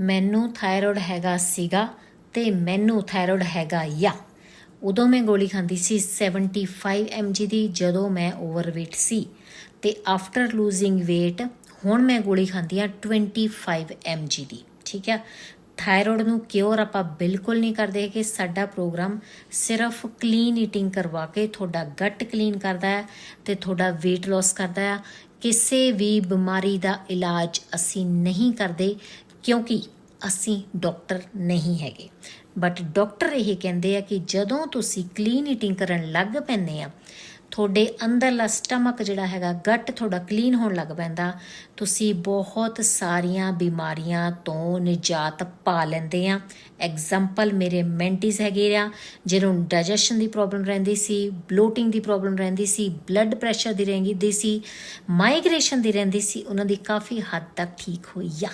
ਮੈਨੂੰ ਥਾਇਰੋਇਡ ਹੈਗਾ ਸੀਗਾ ਤੇ ਮੈਨੂੰ ਥਾਇਰੋਇਡ ਹੈਗਾ ਯਾ। ਉਦੋਂ ਮੈਂ ਗੋਲੀ ਖਾਂਦੀ ਸੀ 75 mg ਦੀ ਜਦੋਂ ਮੈਂ ਓਵਰਵੇਟ ਸੀ। ਤੇ ਆਫਟਰ ਲੂਜ਼ਿੰਗ weight, ਹੁਣ ਮੈਂ ਗੋਲੀ ਖਾਂਦੀ ਆ 25 mg ਦੀ, ਠੀਕ ਹੈ? ਥਾਇਰੋਇਡ ਨੂੰ ਕਿਉਰ ਆਪਾਂ ਬਿਲਕੁਲ ਨਹੀਂ ਕਰਦੇ ਕਿ ਸਾਡਾ ਪ੍ਰੋਗਰਾਮ ਸਿਰਫ ਕਲੀਨ ਈਟਿੰਗ ਕਰਵਾ ਕੇ ਤੁਹਾਡਾ ਗੱਟ ਕਲੀਨ ਕਰਦਾ ਹੈ ਤੇ ਤੁਹਾਡਾ weight loss ਕਰਦਾ ਹੈ। ਕਿਸੇ ਵੀ ਬਿਮਾਰੀ ਦਾ ਇਲਾਜ ਅਸੀਂ ਨਹੀਂ ਕਰਦੇ। ਕਿਉਂਕਿ ਅਸੀਂ ਡਾਕਟਰ ਨਹੀਂ ਹੈਗੇ। ਬਟ ਡਾਕਟਰ ਇਹ ਕਹਿੰਦੇ ਆ ਕਿ ਜਦੋਂ ਤੁਸੀਂ ਕਲੀਨ ਈਟਿੰਗ ਕਰਨ ਲੱਗ ਪੈਂਦੇ ਆ, ਤੁਹਾਡੇ ਅੰਦਰਲਾ ਸਟਮਕ ਜਿਹੜਾ ਹੈਗਾ ਗੱਟ ਤੁਹਾਡਾ ਕਲੀਨ ਹੋਣ ਲੱਗ ਪੈਂਦਾ, ਤੁਸੀਂ ਬਹੁਤ ਸਾਰੀਆਂ ਬਿਮਾਰੀਆਂ ਤੋਂ ਨਿਜਾਤ ਪਾ ਲੈਂਦੇ ਆ। ਐਗਜ਼ਾਮਪਲ ਮੇਰੇ ਮੈਂਟਿਸ ਹੈਗੇ ਆ, ਜਿਹਨੂੰ ਡਾਈਜੈਸ਼ਨ ਦੀ ਪ੍ਰੋਬਲਮ ਰਹਿੰਦੀ ਸੀ ਬਲੋਟਿੰਗ ਦੀ ਪ੍ਰੋਬਲਮ ਰਹਿੰਦੀ ਸੀ ਬਲੱਡ ਪ੍ਰੈਸ਼ਰ ਦੀ ਰਹਿੰਦੀ ਸੀ ਮਾਈਗ੍ਰੇਸ਼ਨ ਦੀ ਰਹਿੰਦੀ ਸੀ, ਉਹਨਾਂ ਦੀ ਕਾਫੀ ਹੱਦ ਤੱਕ ਠੀਕ ਹੋਈ ਆ।